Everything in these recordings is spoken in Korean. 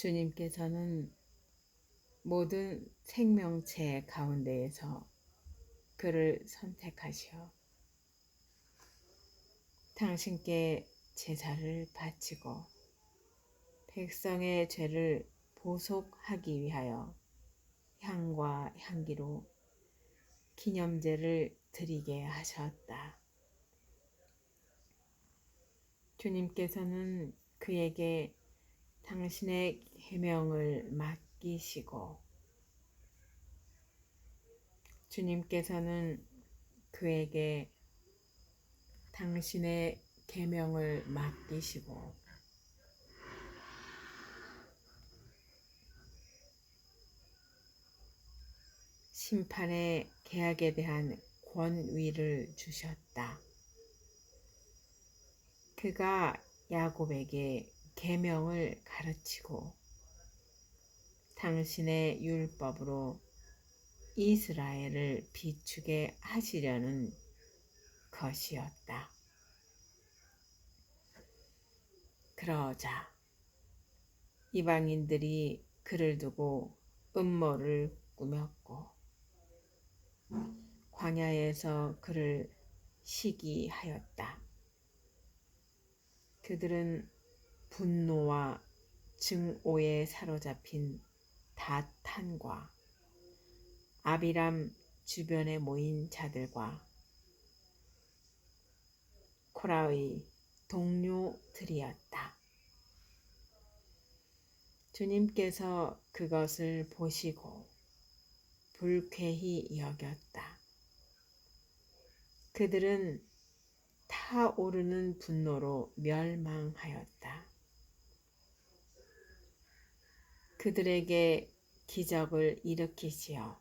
주님께서는 모든 생명체 가운데에서 그를 선택하시어 당신께 제사를 바치고 백성의 죄를 보속하기 위하여 향과 향기로 기념제를 드리게 하셨다. 주님께서는 그에게 당신의 계명을 맡기시고 주님께서는 그에게 당신의 계명을 맡기시고 심판의 계약에 대한 권위를 주셨다. 그가 야곱에게 계명을 가르치고 당신의 율법으로 이스라엘을 비추게 하시려는 것이었다. 그러자 이방인들이 그를 두고 음모를 꾸몄고 광야에서 그를 시기하였다. 그들은 분노와 증오에 사로잡힌 다탄과 아비람 주변에 모인 자들과 코라의 동료들이었다. 주님께서 그것을 보시고 불쾌히 여겼다. 그들은 타오르는 분노로 멸망하였다. 그들에게 기적을 일으키시어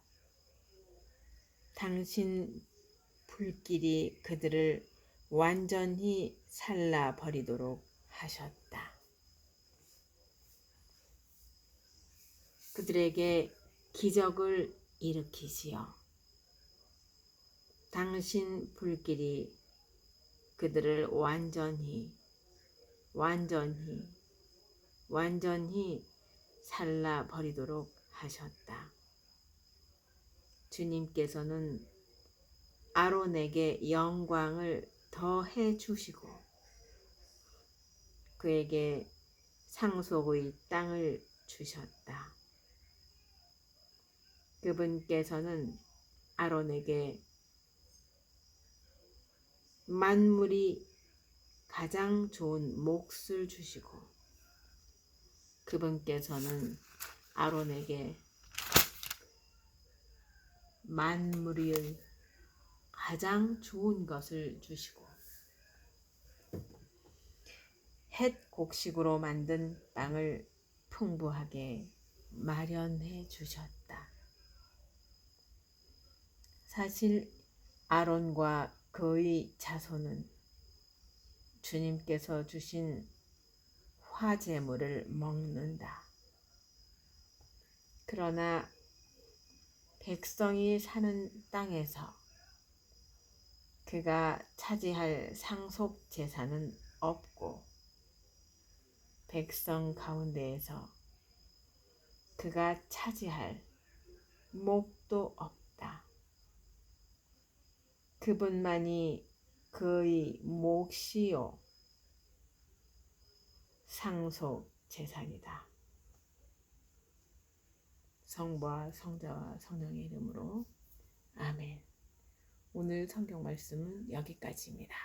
당신 불길이 그들을 완전히 살라 버리도록 하셨다. 그들에게 기적을 일으키시어 당신 불길이 그들을 완전히 완전히 완전히 살라 버리도록 하셨다. 주님께서는 아론에게 영광을 더해 주시고 그에게 상속의 땅을 주셨다. 그분께서는 아론에게 만물이 가장 좋은 몫을 주시고 그분께서는 아론에게 만물의 가장 좋은 것을 주시고 햇 곡식으로 만든 땅을 풍부하게 마련해 주셨다. 사실 아론과 그의 자손은 주님께서 주신 화재물을 먹는다. 그러나 백성이 사는 땅에서 그가 차지할 상속 재산은 없고 백성 가운데에서 그가 차지할 목도 없다. 그분만이 그의 몫이요 상속 재산이다. 성부와 성자와 성령의 이름으로 아멘. 오늘 성경 말씀은 여기까지입니다.